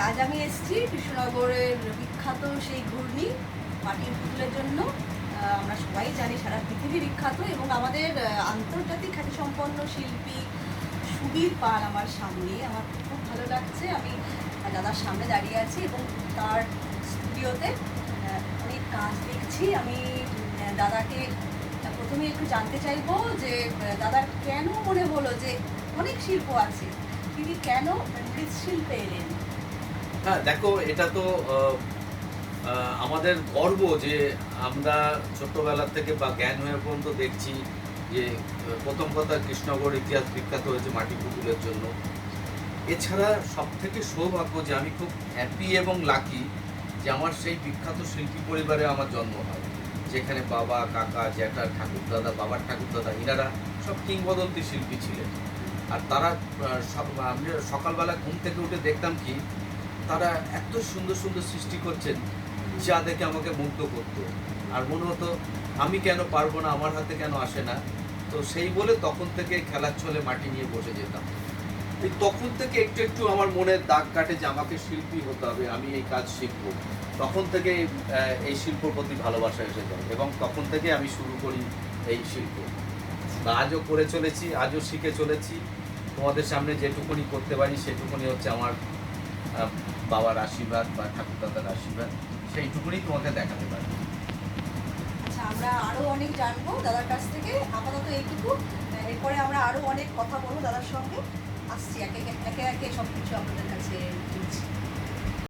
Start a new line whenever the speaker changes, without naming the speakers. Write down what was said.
হ্যাঁ আজ আমি এসেছি কৃষ্ণনগরের বিখ্যাত সেই ঘূর্ণি, মাটির পুতুলের জন্য। আমরা সবাই জানি সারা পৃথিবী বিখ্যাত এবং আমাদের আন্তর্জাতিক খ্যাতিসম্পন্ন শিল্পী সুবীর পাল আমার সামনে। আমার খুব ভালো লাগছে। আমি দাদার সামনে দাঁড়িয়ে আছি এবং তার স্টুডিওতে অনেক কাজ দেখছি। আমি দাদাকে প্রথমে একটু জানতে চাইব যে দাদার কেন মনে হলো যে অনেক শিল্প আছে, তিনি কেন মৃৎশিল্পে এলেন?
হ্যাঁ দেখো, এটা তো আমাদের গর্ব যে আমরা ছোটবেলা থেকে বা জ্ঞান হয়ে পর্যন্ত দেখছি যে প্রথম কথা কৃষ্ণগড় ইতিহাস বিখ্যাত হয়েছে মাটি পুতুলের জন্য। এছাড়া সব থেকে সৌভাগ্য যে আমি খুব হ্যাপি এবং লাকি যে আমার সেই বিখ্যাত শিল্পী পরিবারে আমার জন্ম হয়। যেখানে বাবা, কাকা, জ্যাঠা, ঠাকুরদাদা, বাবার ঠাকুরদাদা, ইনারা সব কিংবদন্তি শিল্পী ছিলেন। আর তারা সব- আমি সকালবেলা ঘুম থেকে উঠে দেখতাম কি তারা এত সুন্দর সুন্দর সৃষ্টি করছেন যা দেখে আমাকে মুগ্ধ করতো। আর মনে হতো, আমি কেন পারব না, আমার হাতে কেন আসে না? তো সেই বলে তখন থেকে খেলার ছলে মাটি নিয়ে বসে যেতাম। এই তখন থেকে একটু একটু আমার মনে দাগ কাটে যে আমাকে শিল্পী হতে হবে, আমি এই কাজ শিখব। তখন থেকে এই শিল্পর প্রতি ভালোবাসা এসে যায় এবং তখন থেকে আমি শুরু করি এই শিল্প। আজও করে চলেছি, আজও শিখে চলেছি। তোমাদের সামনে যেটুকুনি করতে পারি, সেটুকুনি হচ্ছে আমার বাবার আশীর্বাদ বা ঠাকুর দাদার আশীর্বাদ, সেইটুকুনি তোমাকে দেখাতে পারবে
আচ্ছা আমরা আরও অনেক জানব দাদার কাছ থেকে। আপাতত এইটুকু। এরপরে আমরা আরও অনেক কথা বলব দাদার সঙ্গে। আসছি, একে একে একে সব কিছু আপনাদের কাছে দিচ্ছি